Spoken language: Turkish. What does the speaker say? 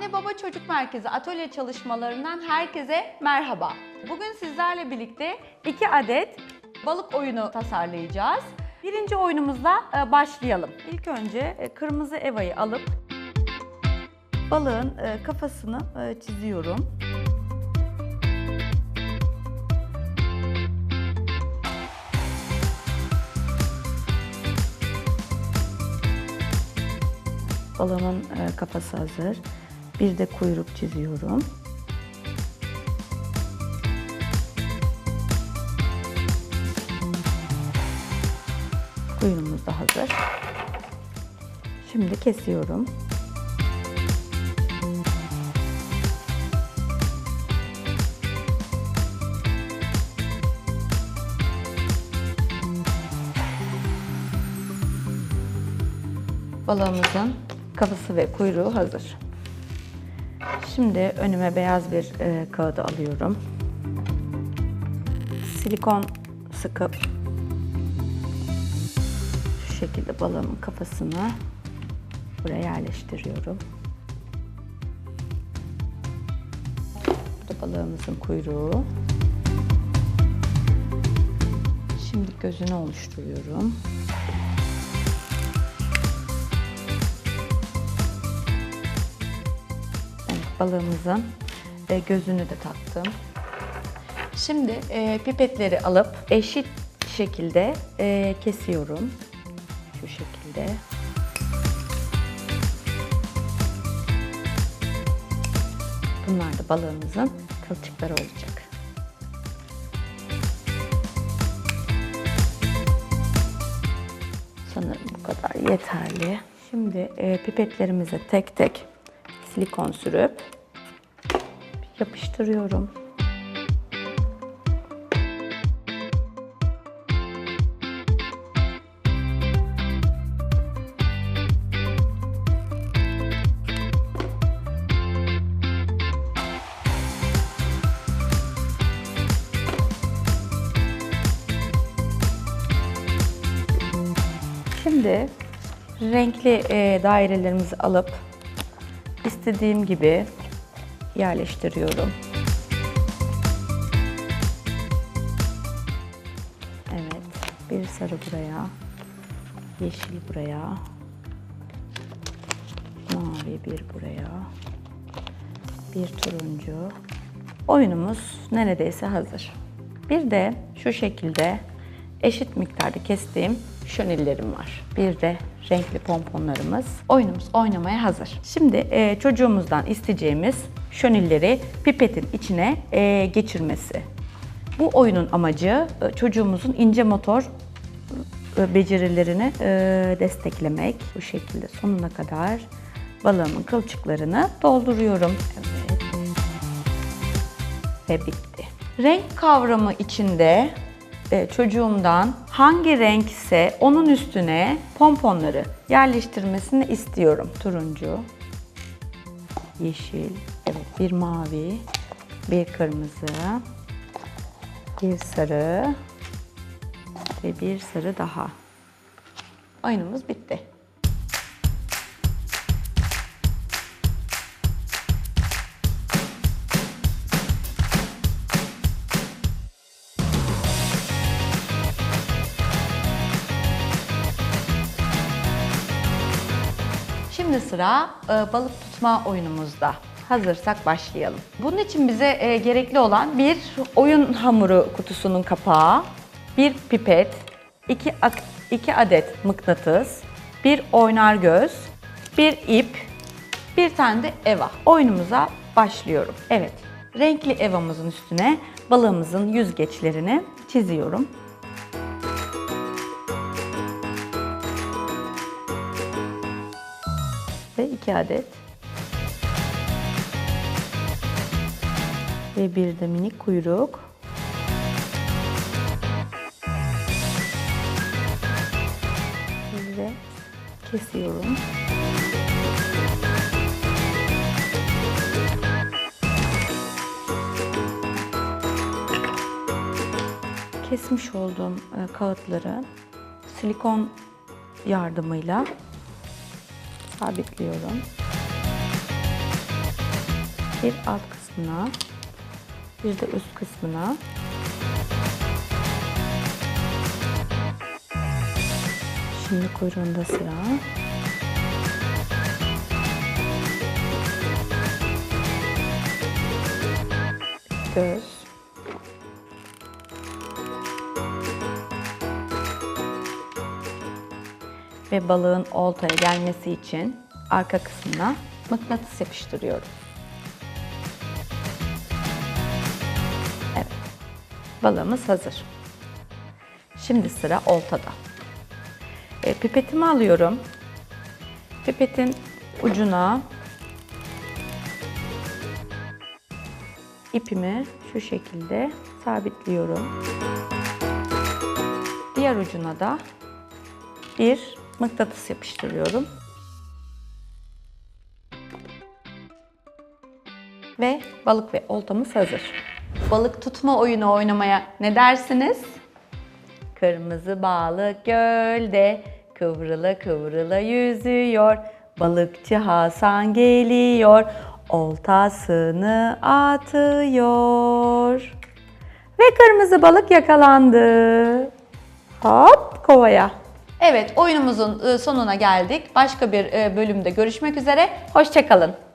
Anne Baba Çocuk Merkezi atölye çalışmalarından herkese merhaba. Bugün sizlerle birlikte iki adet balık oyunu tasarlayacağız. Birinci oyunumuzla e, başlayalım. İlk önce e, kırmızı evayı alıp balığın e, kafasını çiziyorum. Balığımın kafası hazır. Bir de kuyruk çiziyorum. Kuyruğumuz da hazır. Şimdi kesiyorum. Balığımızın kafası ve kuyruğu hazır. Şimdi önüme beyaz bir e, kağıdı alıyorum. Silikon sıkıp şu şekilde balığımın kafasını buraya yerleştiriyorum. Bu da balığımızın kuyruğu. Şimdi gözünü oluşturuyorum. Balığımızın gözünü de taktım. Şimdi e, pipetleri alıp eşit şekilde e, kesiyorum. Şu şekilde. Bunlar da balığımızın kılçıkları olacak. Sanırım bu kadar yeterli. Şimdi e, pipetlerimize tek tek silikon sürüp yapıştırıyorum. Şimdi renkli e, dairelerimizi alıp istediğim gibi yerleştiriyorum. Evet, bir sarı buraya, yeşil buraya, mavi bir buraya, bir turuncu. Oyunumuz neredeyse hazır. Bir de şu şekilde eşit miktarda kestiğim şönillerim var. Bir de renkli pomponlarımız. Oyunumuz oynamaya hazır. Şimdi e, çocuğumuzdan isteyeceğimiz şönilleri pipetin içine e, geçirmesi. Bu oyunun amacı e, çocuğumuzun ince motor e, becerilerini e, desteklemek. Bu şekilde sonuna kadar balığımın kılçıklarını dolduruyorum. Evet. Ve bitti. Renk kavramı içinde e, çocuğumdan hangi renkse onun üstüne pomponları yerleştirmesini istiyorum. Turuncu, yeşil, evet bir mavi, bir kırmızı, bir sarı ve bir sarı daha. Oyunumuz bitti. Şimdi sıra e, balık tutma oyunumuzda. Hazırsak başlayalım. Bunun için bize e, gerekli olan bir oyun hamuru kutusunun kapağı, bir pipet, iki, iki adet mıknatıs, bir oynar göz, bir ip, bir tane de eva. Oyunumuza başlıyorum. Evet, renkli evamızın üstüne balığımızın yüzgeçlerini çiziyorum. Ve iki adet. Ve bir de minik kuyruk. Ve kesiyorum. Kesmiş olduğum e, kağıtları silikon yardımıyla sabitliyorum. bir alt kısmına, bir de üst kısmına. Şimdi kuyruğunda sıra. Göz. Ve balığın oltaya gelmesi için arka kısmına mıknatıs yapıştırıyorum. Evet. Balığımız hazır. Şimdi sıra oltada. E, pipetimi alıyorum. Pipetin ucuna ipimi şu şekilde sabitliyorum. Diğer ucuna da bir mıknatıs yapıştırıyorum. Ve balık ve oltamız hazır. Balık tutma oyunu oynamaya ne dersiniz? Kırmızı balık gölde kıvrıla kıvrıla yüzüyor. Balıkçı Hasan geliyor. Oltasını atıyor. Ve kırmızı balık yakalandı. Hop kovaya. Evet oyunumuzun e, sonuna geldik. Başka bir e, bölümde görüşmek üzere. Hoşçakalın.